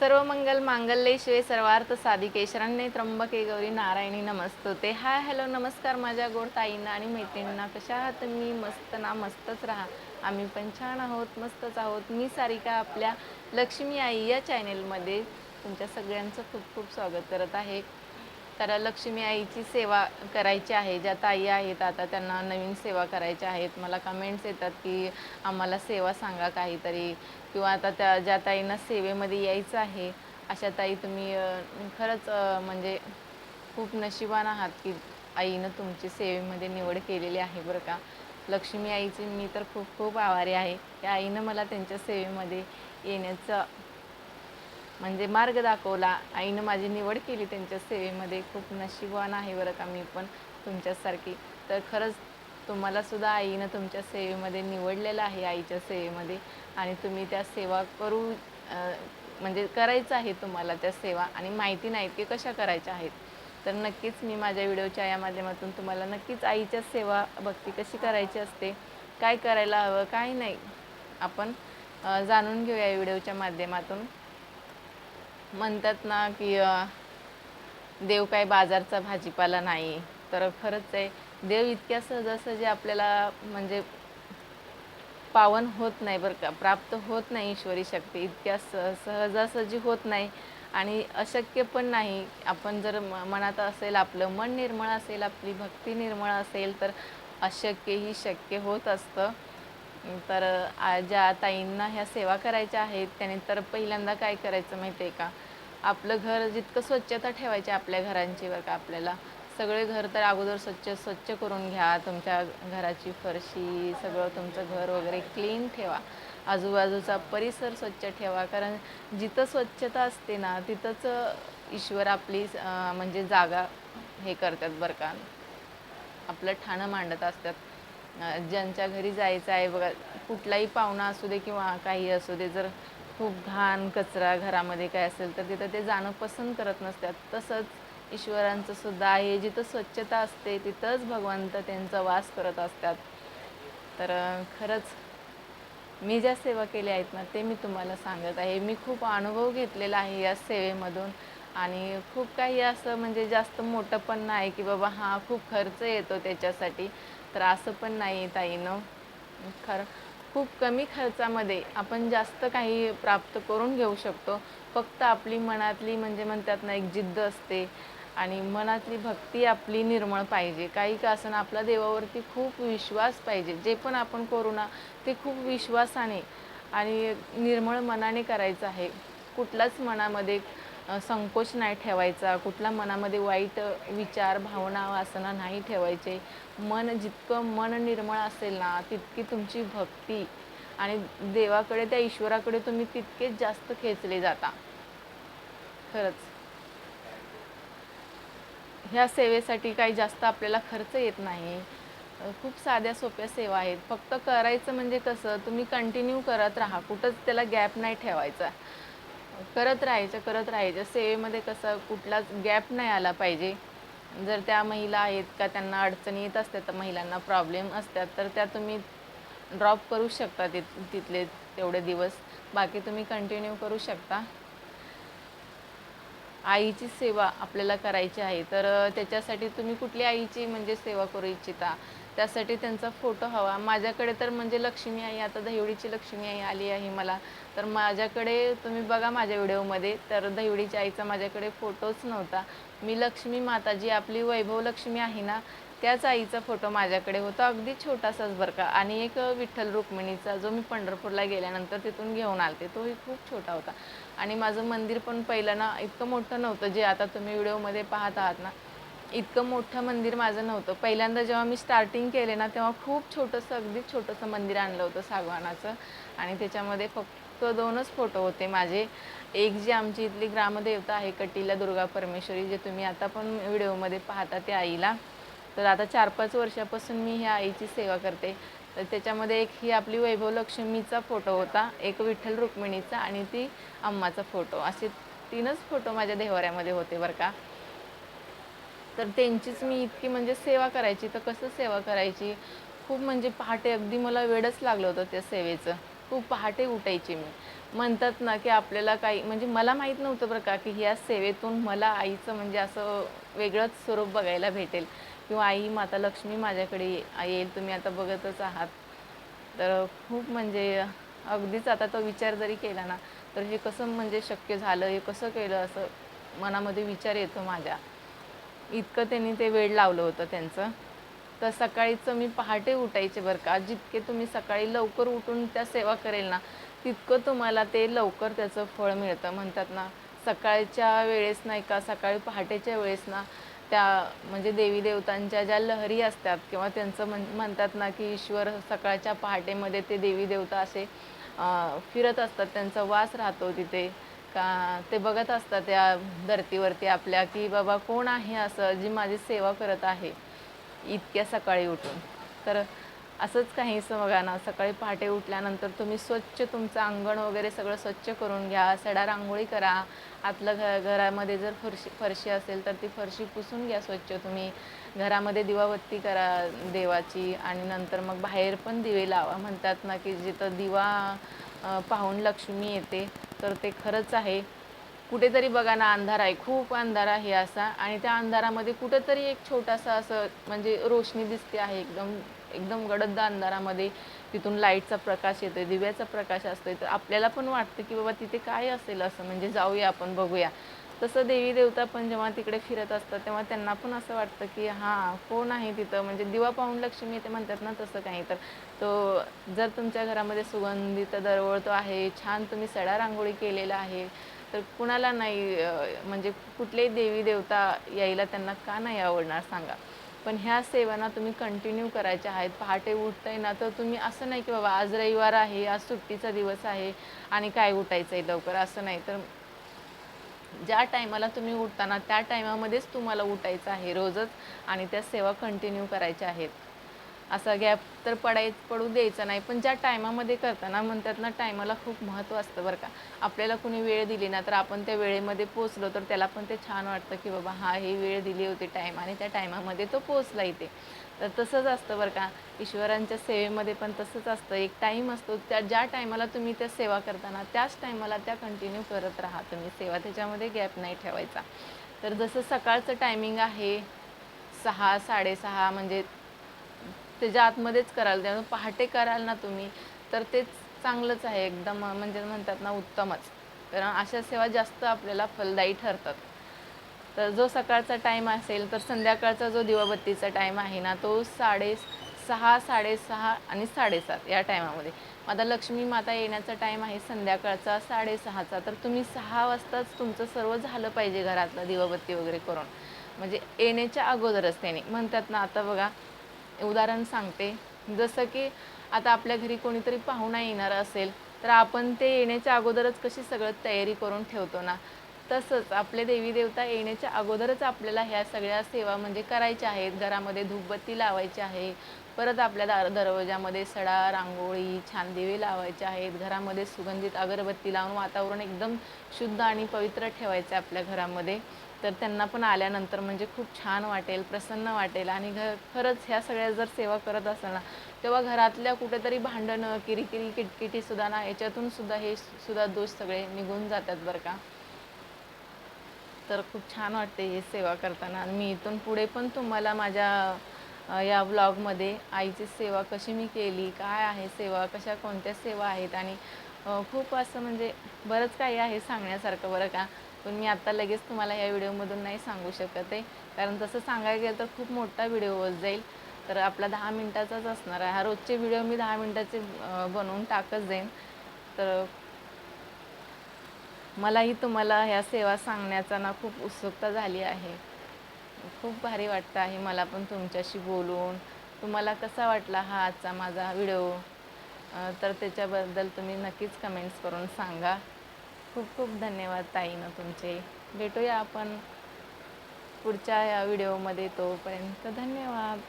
सर्व मंगल मांगल्ये शिवे सर्वार्थ साधिके शरण्ये त्र्यंबके गौरी नारायणी नमस्तुते. हाय हॅलो नमस्कार माझ्या गोड ताईंना आणि मैत्रिणींना. कशा आहात तुम्ही? मस्त ना मस्तच राहा. आम्ही पण छान आहोत मस्तच आहोत. मी सारिका आपल्या लक्ष्मी आई या चॅनेलमध्ये तुमच्या सगळ्यांचं खूप खूप स्वागत करत आहे. तर लक्ष्मी आईची सेवा करायची आहे ज्या ताई आहेत आता त्यांना नवीन सेवा करायच्या आहेत. मला कमेंट्स येतात की आम्हाला सेवा सांगा काहीतरी किंवा आता त्या ज्या ताईंना सेवेमध्ये यायचं आहे अशा ताई तुम्ही खरंच म्हणजे खूप नशिबान आहात की आईनं तुमची सेवेमध्ये निवड केलेली आहे बरं का. लक्ष्मी आईची मी तर खूप खूप आभारी आहे. की आईनं मला त्यांच्या सेवेमध्ये येण्याचं म्हणजे मार्ग दाखवला. आईनं माझी निवड केली त्यांच्या सेवेमध्ये. खूप नशिबवान आहे बरं का मी पण तुमच्यासारखी. तर खरंच तुम्हालासुद्धा आईनं तुमच्या सेवेमध्ये निवडलेलं आहे आईच्या सेवेमध्ये. आणि तुम्ही त्या सेवा करू म्हणजे करायचं आहे तुम्हाला त्या सेवा. आणि माहिती नाही की कशा करायच्या आहेत. तर नक्कीच मी माझ्या व्हिडिओच्या या माध्यमातून तुम्हाला नक्कीच आईच्या सेवा भक्ती कशी करायची असते काय करायला हवं काय नाही आपण जाणून घेऊया या व्हिडिओच्या माध्यमातून. म्हणतात ना की देव काय बाजारचा भाजीपाला नाही. तर खरंच आहे देव इतक्या सहजासहजी आपल्याला म्हणजे पावन होत नाही बरं का प्राप्त होत नाही ईश्वरी शक्ती. इतक्या स सहजासहजी होत नाही आणि अशक्य पण नाही. आपण जर म- मनात असेल आपलं मन निर्मळ असेल आपली भक्ती निर्मळ असेल तर अशक्यही शक्य होत असतं. तर आ- ज्या ताईंना ह्या सेवा करायच्या आहेत त्याने तर पहिल्यांदा काय करायचं माहिती आहे का? आपलं घर जितकं स्वच्छता ठेवायची आपल्या घरांची बरं का आपल्याला सगळे घर तर अगोदर स्वच्छ स्वच्छ करून घ्या. तुमच्या घराची फरशी सगळं तुमचं घर वगैरे क्लीन ठेवा. आजूबाजूचा परिसर स्वच्छ ठेवा. कारण जिथं स्वच्छता असते ना तिथंच ईश्वर आपली म्हणजे जागा हे करतात बरं का. आपलं ठाणं मांडत असतात. ज्यांच्या घरी जायचं आहे बघा कुठलाही पाहुणा असू दे किंवा काही असू दे जर खूप घाण कचरा घरामध्ये काय असेल तर तिथं ते जाणं पसंत करत नसतात. तसंच ईश्वरांचं सुद्धा आहे जिथं स्वच्छता असते तिथंच भगवंत त्यांचा वास करत असतात. तर खरंच मी ज्या सेवा केल्या आहेत ना ते मी तुम्हाला सांगत आहे. मी खूप अनुभव घेतलेला आहे या सेवेमधून. आणि खूप काही असं म्हणजे जास्त मोठं पण नाही की बाबा हा खूप खर्च येतो त्याच्यासाठी. तर असं पण नाही ताईनं. खरं खूप कमी खर्चामध्ये आपण जास्त काही प्राप्त करून घेऊ शकतो. फक्त आपली मनातली म्हणजे म्हणतात ना एक जिद्द असते आणि मनातली भक्ती आपली निर्मळ पाहिजे. काही का असं आपला देवावरती खूप विश्वास पाहिजे. जे पण आपण करू ना ते खूप विश्वासाने आणि निर्मळ मनाने करायचं आहे. कुठलाच मनामध्ये संकोच नाही ठेवायचा. कुठला मनामध्ये वाईट विचार भावना वासना नाही ठेवायचे. मन जितकं मन निर्मळ असेल ना तितकी तुमची भक्ती आणि देवाकडे त्या ईश्वराकडे तुम्ही तितकेच जास्त खेचले जाता. खरंच. ह्या सेवेसाठी काही जास्त आपल्याला खर्च येत नाही. खूप साध्या सोप्या सेवा आहेत. फक्त करायचं म्हणजे कसं तुम्ही कंटिन्यू करत राहा. कुठंच त्याला गॅप नाही ठेवायचा. करत राहायचं करत राहायचं. सेवेमध्ये कसं कुठलाच गॅप नाही आला पाहिजे. जर त्या महिला आहेत का त्यांना अडचणी येत असतात तर महिलांना प्रॉब्लेम असतात. तर त्या तुम्ही ड्रॉप करू शकता तिथ तिथले तेवढे दिवस. बाकी तुम्ही कंटिन्यू करू शकता. आईची सेवा आपल्याला करायची आहे तर त्याच्यासाठी तुम्ही कुठली आईची म्हणजे सेवा करू इच्छिता? त्यासाठी त्यांचा फोटो हवा. माझ्याकडे तर म्हणजे लक्ष्मी आई आता दहिवडीची लक्ष्मी आई आली आहे मला. तर माझ्याकडे तुम्ही बघा माझ्या व्हिडिओमध्ये तर दहिवडीच्या आईचा माझ्याकडे फोटोच नव्हता. मी लक्ष्मी माता जी आपली वैभव लक्ष्मी आहे ना त्याच आईचा फोटो माझ्याकडे होता. अगदी छोटासाच बरं का. आणि एक विठ्ठल रुक्मिणीचा जो मी पंढरपूरला गेल्यानंतर तिथून घेऊन आलते तोही खूप छोटा होता. आणि माझं मंदिर पण पहिलं ना इतकं मोठं नव्हतं जे आता तुम्ही व्हिडिओमध्ये पाहत आहात ना इतकं मोठं मंदिर माझं नव्हतं. पहिल्यांदा जेव्हा मी स्टार्टिंग केले ना तेव्हा खूप छोटंसं अगदी छोटंसं मंदिर आणलं होतं सागवानाचं. आणि त्याच्यामध्ये फक्त दोनच फोटो होते माझे. एक जी आमची इथली ग्रामदेवता आहे कटीला दुर्गा परमेश्वरी जे तुम्ही आता पण व्हिडिओमध्ये पाहता त्या आईला. तर आता चार पाच वर्षापासून मी ह्या आईची सेवा करते. तर त्याच्यामध्ये एक ही आपली वैभव लक्ष्मीचा फोटो होता एक विठ्ठल रुक्मिणीचा आणि ती अम्माचा फोटो असे तीनच फोटो माझ्या देवाऱ्यामध्ये होते बरं का. तर त्यांचीच मी इतकी म्हणजे सेवा करायची तर कसं सेवा करायची? खूप म्हणजे पहाटे अगदी मला वेळच लागलं होतं त्या सेवेचं. खूप पहाटे उठायची मी. म्हणतात ना की आपल्याला काही म्हणजे मला माहीत नव्हतं बरं का की ह्या सेवेतून मला आईचं म्हणजे असं वेगळंच स्वरूप बघायला भेटेल. किंवा आई माता लक्ष्मी माझ्याकडे येईल तुम्ही आता बघतच आहात. तर खूप म्हणजे अगदीच आता तो विचार जरी केला ना तर हे कसं म्हणजे शक्य झालं हे कसं केलं असं मनामध्ये विचार येतो माझ्या. इतकं त्यांनी ते वेळ लावलं होतं त्यांचं. तर सकाळीचं मी पहाटे उठायचे बरं का. जितके तुम्ही सकाळी लवकर उठून त्या सेवा करेल ना तितकं तुम्हाला ते लवकर त्याचं फळ मिळतं. म्हणतात ना सकाळच्या वेळेस नाही का सकाळी पहाटेच्या वेळेस ना त्या म्हणजे देवी देवतांच्या ज्या लहरी असतात किंवा त्यांचं म्हण म्हणतात ना की ईश्वर सकाळच्या पहाटेमध्ये ते देवी देवता असे फिरत असतात. त्यांचा वास राहतो तिथे. का? ते बघत असतात त्या धर्तीवरती आपल्या की बाबा कोण आहे असं जी माझी सेवा करत आहे इतक्या सकाळी उठून. तर असंच काहीसं बघा ना सकाळी पहाटे उठल्यानंतर तुम्ही स्वच्छ तुमचं अंगण वगैरे सगळं स्वच्छ करून घ्या सडा रांगोळी करा. आतलं घ घरामध्ये जर फरशी फरशी असेल तर ती फरशी पुसून घ्या स्वच्छ तुम्ही. घरामध्ये दिवाबत्ती करा देवाची आणि नंतर मग बाहेर पण दिवे लावा. म्हणतात ना की जिथं दिवा पाहून लक्ष्मी येते तर ते खरंच आहे. कुठेतरी बघा ना अंधार आहे. खूप अंधार आहे असा. आणि त्या अंधारामध्ये कुठेतरी एक छोटासा असं म्हणजे रोशनी दिसते आहे. एकदम एकदम गडद अंधारामध्ये. तिथून लाईटचा प्रकाश येतोय दिव्याचा प्रकाश असतोय. तर आपल्याला पण वाटतं की बाबा तिथे काय असेल असं. म्हणजे जाऊया आपण बघूया. तसं देवी देवता पण जेव्हा तिकडे फिरत असतात तेव्हा त्यांना पण असं वाटतं की हां कोण आहे तिथं? म्हणजे दिवा पाहून लक्ष्मी येते म्हणतात ना तसं काही तर. तो जर तुमच्या घरामध्ये सुगंधित दरवळतो आहे छान तुम्ही सडा रांगोळी केलेला आहे तर कुणाला नाही म्हणजे कुठलेही देवी देवता यायला त्यांना का नाही आवडणार सांगा. पण ह्या सेवांना तुम्ही कंटिन्यू करायच्या आहेत. पहाटे उठताय ना तर तुम्ही असं नाही की बाबा आज रविवार आहे आज सुट्टीचा दिवस आहे आणि काय उठायचं आहे लवकर असं नाही. तर ज्या टायमाला तुम्ही उठताना त्या टायमामध्येच तुम्हाला उठायचं आहे रोजच आणि त्या सेवा कंटिन्यू करायच्या आहेत. असा गॅप तर पडाय पडू द्यायचा नाही. पण ज्या टायमामध्ये करताना म्हणतात ना टायमाला खूप महत्त्व असतं बरं का. आपल्याला कुणी वेळ दिली ना तर आपण त्या वेळेमध्ये पोचलो तर त्याला पण ते छान वाटतं की बाबा हा ही वेळ दिली होती टाईम आणि त्या टायमामध्ये तो पोचला इथे. तर तसंच असतं बरं का. ईश्वरांच्या सेवेमध्ये पण तसंच असतं. एक टाईम असतो त्या ज्या टायमाला तुम्ही त्या सेवा करताना त्याच टायमाला त्या कंटिन्यू करत राहा तुम्ही. सेवा त्याच्यामध्ये गॅप नाही ठेवायचा. तर जसं सकाळचं टायमिंग आहे सहा साडेसहा म्हणजे त्याच्या आतमध्येच कराल त्यामुळे पहाटे कराल ना तुम्ही तर तेच चांगलंच आहे एकदम म्हणजे म्हणतात ना उत्तमच. कारण अशा सेवा जास्त आपल्याला फलदायी ठरतात. तर जो सकाळचा टाईम असेल तर संध्याकाळचा जो दिवाबत्तीचा टाईम आहे ना तो साडे सहा साडेसहा आणि साडेसात या टायमामध्ये आता लक्ष्मी माता येण्याचा टाईम आहे संध्याकाळचा साडेसहाचा तर तुम्ही सहा वाजताच तुमचं सर्व झालं पाहिजे घरातलं दिवाबत्ती वगैरे करून. म्हणजे येण्याच्या अगोदरच त्याने. म्हणतात ना आता बघा उदाहरण सांगते. जसं की आता आपल्या घरी कोणीतरी पाहुणा येणार असेल तर आपण ते येण्याच्या अगोदरच कशी सगळं तयारी करून ठेवतो ना? तसंच आपले देवी देवता येण्याच्या अगोदरच आपल्याला ह्या सगळ्या सेवा म्हणजे करायच्या आहेत. घरामध्ये धूपबत्ती लावायची आहे. परत आपल्या दार दरवाजामध्ये सडा रांगोळी छान दिवे लावायचे आहेत. घरामध्ये सुगंधित अगरबत्ती लावून वातावरण एकदम शुद्ध आणि पवित्र ठेवायचं आहे आपल्या घरामध्ये. तर त्यांना पण आल्यानंतर म्हणजे खूप छान वाटेल प्रसन्न वाटेल. आणि घ खरंच ह्या सगळ्या जर सेवा करत असाल ना तेव्हा घरातल्या कुठेतरी भांडणं किरीकिरी किटकिटी सुद्धा ना याच्यातून सुद्धा हे सुद्धा दोष सगळे निघून जातात बरं का. तर खूप छान वाटते हे सेवा करताना. आणि मी इथून पुढे पण तुम्हाला माझ्या या ब्लॉगमध्ये आईची सेवा कशी मी केली काय आहे सेवा कशा कोणत्या सेवा आहेत आणि खूप असं म्हणजे बरंच काही आहे सांगण्यासारखं बरं का. पण मी आत्ता लगेच तुम्हाला या व्हिडिओमधून नाही सांगू शकत आहे. कारण तसं सांगायला गेलं तर खूप मोठा व्हिडिओ होत जाईल. तर आपला दहा मिनटाचाच असणार आहे. हा रोजचे व्हिडिओ मी दहा मिनटाचे बनवून टाकत जाईन. तर मलाही तुम्हाला ह्या सेवा सांगण्याचा ना खूप उत्सुकता झाली आहे. खूप भारी वाटतं आहे मला पण तुमच्याशी बोलून. तुम्हाला कसा वाटला हा आजचा माझा व्हिडिओ? तर त्याच्याबद्दल तुम्ही नक्कीच कमेंट्स करून सांगा. खूप खूप धन्यवाद ताईनं तुमचे. भेटूया आपण पुढच्या या व्हिडिओमध्ये तोपर्यंत. धन्यवाद.